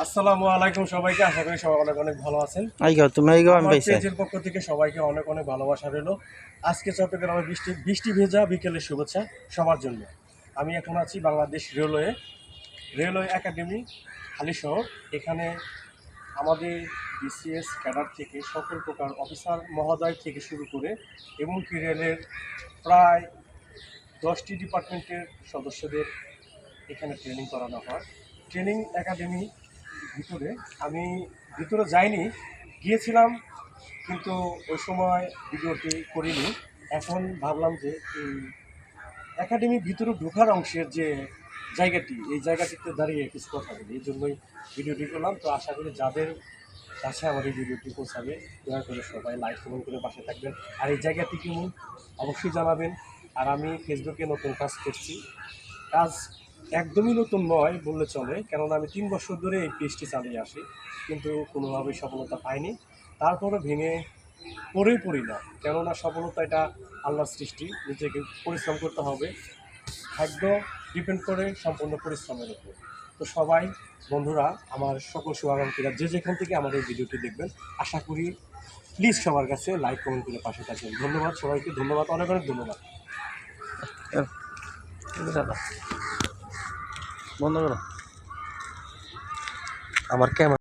আসসালামু আলাইকুম সবাইকে আশা করি সবাই অনেক অনেক ভালো আছেন। তুমি পেজের পক্ষ থেকে সবাইকে অনেক অনেক ভালোবাসা রইল। আজকে চট্টগ্রামে বৃষ্টি বৃষ্টি ভেজা বিকেলের শুভেচ্ছা সবার জন্য। আমি এখন আছি Bangladesh railway railway academy Halishahar এখানে আমাদের বিসিএস ক্যাডার থেকে সকল প্রকার অফিসার মহোদয় থেকে শুরু করে এবং কি রেলের প্রায় দশটি ডিপার্টমেন্টের সদস্যদের এখানে ট্রেনিং করানো হয়। ট্রেনিং একাডেমি ভিতরে। আমি ভিতরে যাইনি, গিয়েছিলাম, কিন্তু ওই সময় ভিডিওটি করিনি। এখন ভাবলাম যে এই একাডেমির ভিতরে ঢোকার অংশের যে জায়গাটি, এই জায়গাটিতে দাঁড়িয়ে কিছু কথা বলি। এই জন্যই ভিডিওটি করলাম। তো আশা করি যাদের কাছে আমার এই ভিডিওটি পৌঁছাবে, দয়া করে সবাই লাইক, কমেন্ট করে পাশে থাকবেন। আর এই জায়গাটি কেমন অবশ্যই জানাবেন। আর আমি ফেসবুকে নতুন কাজ করছি। কাজ একদমই নতুন নয় বললে চলে, কেননা আমি তিন বছর ধরে এই পেজটি চালিয়ে আসি, কিন্তু কোনোভাবেই সফলতা পাইনি। তারপরে ভেঙে পড়েই পড়ি না, কেননা সফলতা এটা আল্লাহর সৃষ্টি, নিজেকে পরিশ্রম করতে হবে। খাদ্য ডিপেন্ড করে সম্পূর্ণ পরিশ্রমের উপর। তো সবাই, বন্ধুরা, আমার সকল শুভাকাঙ্ক্ষীরা যে যেখান থেকে আমার এই ভিডিওটি দেখবেন, আশা করি প্লিজ সবার কাছে লাইক কমেন্ট করে পাশে থাকবেন। ধন্যবাদ সবাইকে, ধন্যবাদ, অনেক অনেক ধন্যবাদ। বন্ধ করো। আমার ক্যামেরা